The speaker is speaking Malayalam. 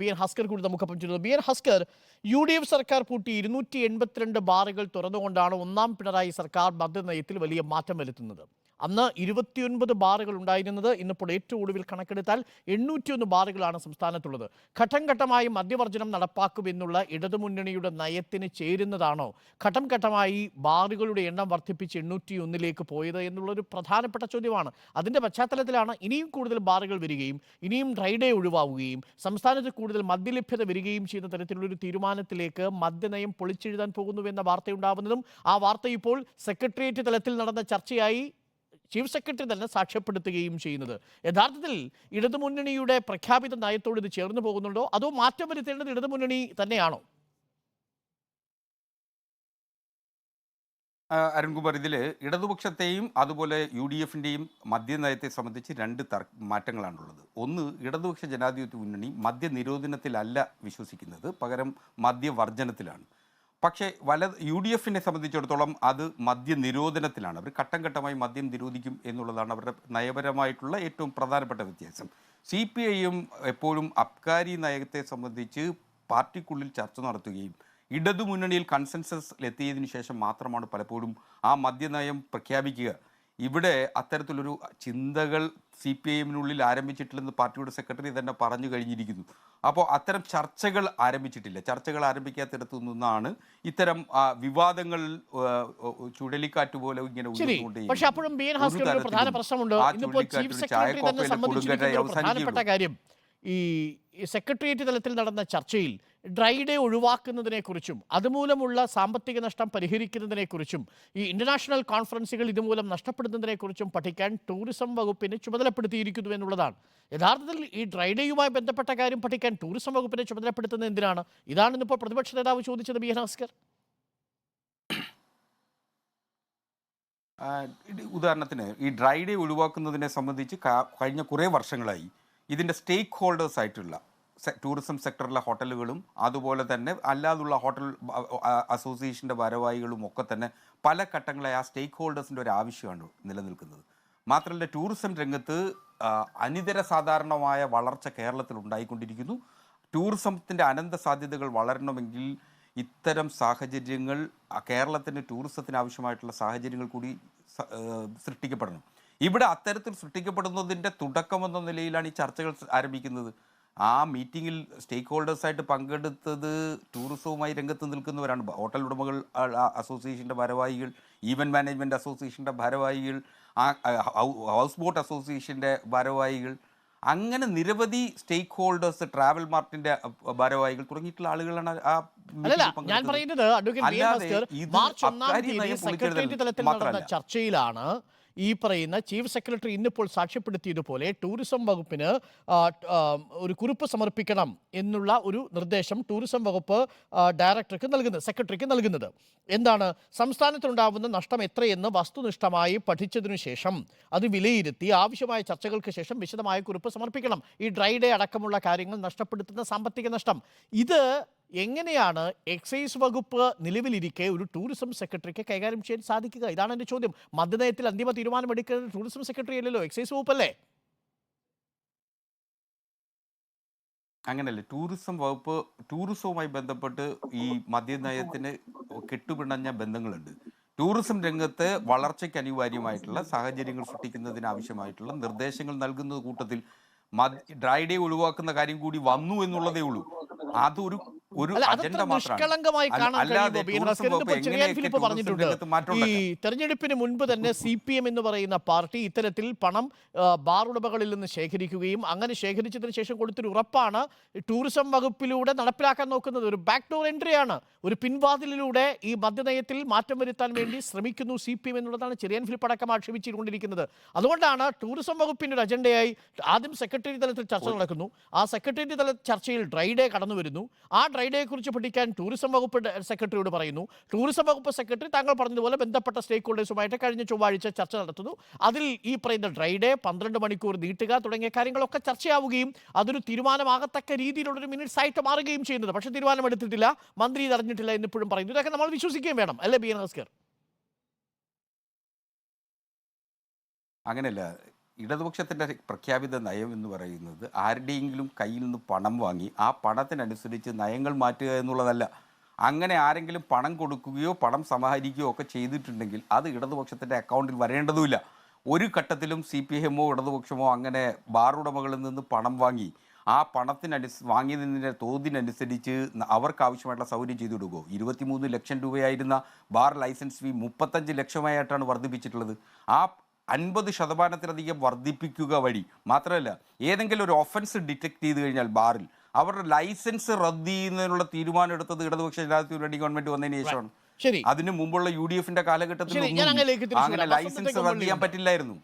ബി എൻ ഹസ്കർ കൂടി നമുക്കൊപ്പം ചേരുന്നത് B N Haskar U D F സർക്കാർ പൂട്ടി ഇരുന്നൂറ്റി എൺപത്തിരണ്ട് ബാറുകൾ തുറന്നുകൊണ്ടാണ് ഒന്നാം പിണറായി സർക്കാർ മദ്യനയത്തിൽ വലിയ മാറ്റം വരുത്തുന്നത്. അന്ന് ഇരുപത്തിയൊൻപത് ബാറുകൾ ഉണ്ടായിരുന്നത് ഇന്നിപ്പോൾ ഏറ്റവും ഒടുവിൽ കണക്കെടുത്താൽ എണ്ണൂറ്റിയൊന്ന് ബാറുകളാണ് സംസ്ഥാനത്തുള്ളത്. ഘട്ടം ഘട്ടമായി മദ്യവർജനം നടപ്പാക്കുമെന്നുള്ള ഇടതുമുന്നണിയുടെ നയത്തിന് ചേരുന്നതാണോ? ഘട്ടം ഘട്ടമായി ബാറുകളുടെ എണ്ണം വർദ്ധിപ്പിച്ച് എണ്ണൂറ്റിയൊന്നിലേക്ക് പോയത് എന്നുള്ളൊരു പ്രധാനപ്പെട്ട ചോദ്യമാണ്. അതിന്റെ പശ്ചാത്തലത്തിലാണ് ഇനിയും കൂടുതൽ ബാറുകൾ വരികയും ഇനിയും ഡ്രൈഡേ ഒഴിവാവുകയും സംസ്ഥാനത്ത് കൂടുതൽ മദ്യലഭ്യത വരികയും ചെയ്യുന്ന തരത്തിലുള്ളൊരു തീരുമാനത്തിലേക്ക് മദ്യനയം പൊളിച്ചെഴുതാൻ പോകുന്നുവെന്ന വാർത്തയുണ്ടാവുന്നതും ആ വാർത്ത ഇപ്പോൾ സെക്രട്ടേറിയറ്റ് തലത്തിൽ നടന്ന ചർച്ചയായി. ചീഫ് സെക്രട്ടറി തന്നെ സാക്ഷ്യപ്പെടുത്തുകയും ചെയ്യുന്നത്. യഥാർത്ഥത്തിൽ ഇടതുമുന്നണിയുടെ പ്രഖ്യാപിത നയത്തോട് ഇത് ചേർന്ന് പോകുന്നുണ്ടോ? അതോ മാറ്റം വരുത്തേണ്ടത് ഇടതുമുന്നണി തന്നെയാണോ? അരുൺകുമാർ ഇതിൽ ഇടതുപക്ഷത്തെയും അതുപോലെ യു ഡി എഫിന്റെയും മദ്യനയത്തെ സംബന്ധിച്ച് രണ്ട് തർ മാറ്റങ്ങളാണുള്ളത്. ഒന്ന് ഇടതുപക്ഷ ജനാധിപത്യ മുന്നണി മദ്യനിരോധനത്തിലല്ല വിശ്വസിക്കുന്നത്. പകരം മദ്യവർജനത്തിലാണ് പക്ഷേ വല യു ഡി എഫിനെ സംബന്ധിച്ചിടത്തോളം അത് മദ്യനിരോധനത്തിലാണ് അവർ ഘട്ടം ഘട്ടമായി മദ്യം നിരോധിക്കും എന്നുള്ളതാണ് അവരുടെ നയപരമായിട്ടുള്ള ഏറ്റവും പ്രധാനപ്പെട്ട വ്യത്യാസം. സി പി ഐയും എപ്പോഴും അബ്കാരി നയത്തെ സംബന്ധിച്ച് പാർട്ടിക്കുള്ളിൽ ചർച്ച നടത്തുകയും ഇടതുമുന്നണിയിൽ കൺസെൻസസ് എത്തിയതിനു ശേഷം മാത്രമാണ് പലപ്പോഴും ആ മദ്യനയം പ്രഖ്യാപിക്കുക. ഇവിടെ അത്തരത്തിലൊരു ചിന്തകൾ സി പി ഐ എമ്മിനുള്ളിൽ ആരംഭിച്ചിട്ടില്ലെന്ന് പാർട്ടിയുടെ സെക്രട്ടറി തന്നെ പറഞ്ഞു കഴിഞ്ഞിരിക്കുന്നു. അപ്പോൾ അത്തരം ചർച്ചകൾ ആരംഭിച്ചിട്ടില്ല. ചർച്ചകൾ ആരംഭിക്കാത്തിടത്തു നിന്നാണ് ഇത്തരം വിവാദങ്ങൾ ചുഴലിക്കാറ്റ് പോലെ ഇങ്ങനെ പക്ഷെ അപ്പോഴും പ്രധാന പ്രശ്നമുണ്ട്. ഈ സെക്രട്ടേറിയറ്റ് തലത്തിൽ നടന്ന ചർച്ചയിൽ ഡ്രൈ ഡേ ഒഴിവാക്കുന്നതിനെക്കുറിച്ചും അതുമൂലമുള്ള സാമ്പത്തിക നഷ്ടം പരിഹരിക്കുന്നതിനെക്കുറിച്ചും ഈ ഇന്റർനാഷണൽ കോൺഫറൻസുകൾ ഇതുമൂലം നഷ്ടപ്പെടുന്നതിനെക്കുറിച്ചും പഠിക്കാൻ ടൂറിസം വകുപ്പിനെ ചുമതലപ്പെടുത്തിയിരിക്കുന്നു എന്നുള്ളതാണ്. യഥാർത്ഥത്തിൽ ഈ ഡ്രൈ ഡേയുമായി ബന്ധപ്പെട്ട കാര്യം പഠിക്കാൻ ടൂറിസം വകുപ്പിനെ ചുമതലപ്പെടുത്തുന്നത് എന്തിനാണ്? ഇതാണ് ഇന്നിപ്പോൾ പ്രതിപക്ഷ നേതാവ് ചോദിച്ചത് ബി ഹാസ്കർ ഉദാഹരണത്തിന് ഈ ഡ്രൈ ഡേ ഒഴിവാക്കുന്നതിനെ സംബന്ധിച്ച് കഴിഞ്ഞ കുറേ വർഷങ്ങളായി ഇതിന്റെ സ്റ്റേക്ക് ഹോൾഡേഴ്സ് ആയിട്ടുള്ള ടൂറിസം സെക്ടറിലെ ഹോട്ടലുകളും അതുപോലെ തന്നെ അല്ലാതുള്ള ഹോട്ടൽ അസോസിയേഷന്റെ ഭാരവാഹികളും ഒക്കെ തന്നെ പല ഘട്ടങ്ങളായി ആ സ്റ്റേക്ക് ഹോൾഡേഴ്സിന്റെ ഒരു ആവശ്യമാണ് നിലനിൽക്കുന്നത്. മാത്രമല്ല ടൂറിസം രംഗത്ത് അനിതര സാധാരണമായ വളർച്ച കേരളത്തിൽ ഉണ്ടായിക്കൊണ്ടിരിക്കുന്നു. ടൂറിസത്തിന്റെ അനന്ത സാധ്യതകൾ വളരണമെങ്കിൽ ഇത്തരം സാഹചര്യങ്ങൾ കേരളത്തിന്റെ ടൂറിസത്തിന് ആവശ്യമായിട്ടുള്ള സാഹചര്യങ്ങൾ കൂടി സൃഷ്ടിക്കപ്പെടണം. ഇവിടെ അത്തരത്തിൽ സൃഷ്ടിക്കപ്പെടുന്നതിന്റെ തുടക്കമെന്ന നിലയിലാണ് ഈ ചർച്ചകൾ ആരംഭിക്കുന്നത്. ആ മീറ്റിങ്ങിൽ സ്റ്റേക്ക് ഹോൾഡേഴ്സായിട്ട് പങ്കെടുത്തത് ടൂറിസവുമായി രംഗത്ത് നിൽക്കുന്നവരാണ്. ഹോട്ടൽ ഉടമകൾ അസോസിയേഷന്റെ ഭാരവാഹികൾ ഈവന്റ് മാനേജ്മെന്റ് അസോസിയേഷന്റെ ഭാരവാഹികൾ ഹൗസ് ബോട്ട് അസോസിയേഷന്റെ ഭാരവാഹികൾ അങ്ങനെ നിരവധി സ്റ്റേക്ക് ഹോൾഡേഴ്സ് ട്രാവൽ മാർട്ടിന്റെ ഭാരവാഹികൾ തുടങ്ങിയിട്ടുള്ള ആളുകളാണ് ആ ഞാൻ. പറയുന്നത് അഡ്വക്കേറ്റ് മാർച്ച് ഒന്നാം അബ്കാരി തീയതി സെക്രട്ടേറിയറ്റ് തലത്തിൽ നടന്ന ചർച്ചയിലാണ് ഈ പറയുന്ന ചീഫ് സെക്രട്ടറി ഇന്നിപ്പോൾ സാക്ഷ്യപ്പെടുത്തിയതുപോലെ ടൂറിസം വകുപ്പിന് ഒരു കുറിപ്പ് സമർപ്പിക്കണം എന്നുള്ള ഒരു നിർദ്ദേശം ടൂറിസം വകുപ്പ് ഡയറക്ടർക്ക് നൽകുന്നത് സെക്രട്ടറിക്ക് നൽകുന്നത്. എന്താണ്? സംസ്ഥാനത്തുണ്ടാവുന്ന നഷ്ടം എത്രയെന്ന് വസ്തുനിഷ്ഠമായി പഠിച്ചതിനു ശേഷം അത് വിലയിരുത്തി ആവശ്യമായ ചർച്ചകൾക്ക് ശേഷം വിശദമായ കുറിപ്പ് സമർപ്പിക്കണം. ഈ ഡ്രൈ ഡേ അടക്കമുള്ള കാര്യങ്ങൾ നഷ്ടപ്പെടുത്തുന്ന സാമ്പത്തിക നഷ്ടം. ഇത് എങ്ങനെയാണ് എക്സൈസ് വകുപ്പ് നിലവിലിരിക്കെ ഒരു ടൂറിസം സെക്രട്ടറിക്ക് കൈകാര്യം ചെയ്യാൻ സാധിക്കുക? ഇതാണ് എന്റെ ചോദ്യം. മദ്യനയത്തിൽ അന്തിമ തീരുമാനമെടുക്കുന്നത് ടൂറിസം സെക്രട്ടറി അല്ലല്ലോ എക്സൈസ് വകുപ്പല്ലേ? അങ്ങനെയല്ലേ ടൂറിസം വകുപ്പ് ടൂറിസവുമായി ബന്ധപ്പെട്ട് ഈ മദ്യനയത്തിന് കെട്ടുപിണഞ്ഞ ബന്ധങ്ങളുണ്ട്. ടൂറിസം രംഗത്ത് വളർച്ചയ്ക്ക് അനിവാര്യമായിട്ടുള്ള സാഹചര്യങ്ങൾ സൃഷ്ടിക്കുന്നതിന് ആവശ്യമായിട്ടുള്ള നിർദ്ദേശങ്ങൾ നൽകുന്ന കൂട്ടത്തിൽ ഡ്രൈ ഡേ ഒഴിവാക്കുന്ന കാര്യം കൂടി വന്നു എന്നുള്ളതേ ഉള്ളൂ. അതൊരു ഒരു അജണ്ട നിഷ്കളങ്കമായി കാണാൻ കഴിയുമോ ഫിലിപ്പ് പറഞ്ഞിട്ടുണ്ട്. ഈ? തെരഞ്ഞെടുപ്പിന് മുൻപ് തന്നെ സി പി എം എന്ന് പറയുന്ന പാർട്ടി ഇത്തരത്തിൽ പണം ബാർ ഉടമകളിൽ നിന്ന് ശേഖരിക്കുകയും അങ്ങനെ ശേഖരിച്ചതിന് ശേഷം കൊടുത്തൊരു ഉറപ്പാണ് ടൂറിസം വകുപ്പിലൂടെ നടപ്പിലാക്കാൻ നോക്കുന്നത്. ഒരു ബാക്ക് ഡോർ എൻട്രിയാണ് ഒരു പിൻവാതിലിലൂടെ ഈ മദ്യനയത്തിൽ മാറ്റം വരുത്താൻ വേണ്ടി ശ്രമിക്കുന്നു സി പി എം എന്നുള്ളതാണ് ചെറിയൻ ഫിലിപ്പ് അടക്കം ആക്ഷേപിച്ചുകൊണ്ടിരിക്കുന്നത്. അതുകൊണ്ടാണ് ടൂറിസം വകുപ്പിന്റെ ഒരു അജണ്ടയായി ആദ്യം സെക്രട്ടറി തലത്തിൽ ചർച്ച നടക്കുന്നു. ആ സെക്രട്ടറി തല ചർച്ചയിൽ ഡ്രൈ ഡേ കടന്നു വരുന്നു ആ ഡ്രൈ കുറിച്ച് പഠിക്കാൻ ടൂറിസം വകുപ്പ് സെക്രട്ടറിയോട് പറയുന്നു. ടൂറിസം വകുപ്പ് സെക്രട്ടറി താങ്കൾ പറഞ്ഞതുപോലെ ബന്ധപ്പെട്ട സ്റ്റേക്ക് ഹോൾഡേഴ്സുമായിട്ട് കഴിഞ്ഞ ചൊവ്വാഴ്ച ചർച്ച നടത്തുന്നു. അതിൽ ഈ പറയുന്ന ഡ്രൈ ഡേ പന്ത്രണ്ട് മണിക്കൂർ നീട്ടുക തുടങ്ങിയ കാര്യങ്ങളൊക്കെ ചർച്ചയാവുകയും അതൊരു തീരുമാനമാകത്തക്ക രീതിയിലുള്ളൊരു മിനിറ്റ്സ് ആയിട്ട് മാറുകയും ചെയ്യുന്നത് പക്ഷേ തീരുമാനമെടുത്തിട്ടില്ല. മന്ത്രി ഇത് അറിഞ്ഞിട്ടില്ല എന്നിപ്പോഴും പറയുന്നു. ഇതൊക്കെ നമ്മൾ വിശ്വസിക്കുകയും വേണം. അല്ലേ ബി എൻ ഹസ്കർ അങ്ങനെയല്ല. ഇടതുപക്ഷത്തിന്റെ പ്രഖ്യാപിത നയം എന്ന് പറയുന്നത് ആരുടെയെങ്കിലും കയ്യിൽ നിന്ന് പണം വാങ്ങി ആ പണത്തിനനുസരിച്ച് നയങ്ങൾ മാറ്റുക എന്നുള്ളതല്ല. അങ്ങനെ ആരെങ്കിലും പണം കൊടുക്കുകയോ പണം സമാഹരിക്കുകയോ ഒക്കെ ചെയ്തിട്ടുണ്ടെങ്കിൽ അത് ഇടതുപക്ഷത്തിന്റെ അക്കൗണ്ടിൽ വരേണ്ടതുമില്ല. ഒരു ഘട്ടത്തിലും സി പി എമ്മോ ഇടതുപക്ഷമോ അങ്ങനെ ബാറുടമകളിൽ നിന്ന് പണം വാങ്ങി ആ പണത്തിനനുസ വാങ്ങിയതിന്റെ തോതിനനുസരിച്ച് അവർക്ക് ആവശ്യമായിട്ടുള്ള സൗകര്യം ചെയ്തു കൊടുക്കുമോ ഇരുപത്തിമൂന്ന് ലക്ഷം രൂപയായിരുന്ന ബാർ ലൈസൻസ് ഫീ മുപ്പത്തഞ്ച് ലക്ഷമായിട്ടാണ് വർദ്ധിപ്പിച്ചിട്ടുള്ളത്. ആ അൻപത് ശതമാനത്തിലധികം വർദ്ധിപ്പിക്കുക വഴി മാത്രമല്ല ഏതെങ്കിലും ഒരു ഒഫൻസ് ഡിറ്റക്ട് ചെയ്ത് കഴിഞ്ഞാൽ ബാറിൽ അവരുടെ ലൈസൻസ് റദ്ദ് ചെയ്യുന്നതിനുള്ള തീരുമാനം എടുത്തത് ഇടതുപക്ഷ ജനാധിപത്യ മുന്നണി ഗവൺമെന്റ് വന്നതിന് ശേഷമാണ്. ശരി. അതിന് മുമ്പുള്ള യു ഡി എഫിന്റെ കാലഘട്ടത്തിൽ അങ്ങനെ ലൈസൻസ് റദ്ദ് ചെയ്യാൻ പറ്റില്ലായിരുന്നു.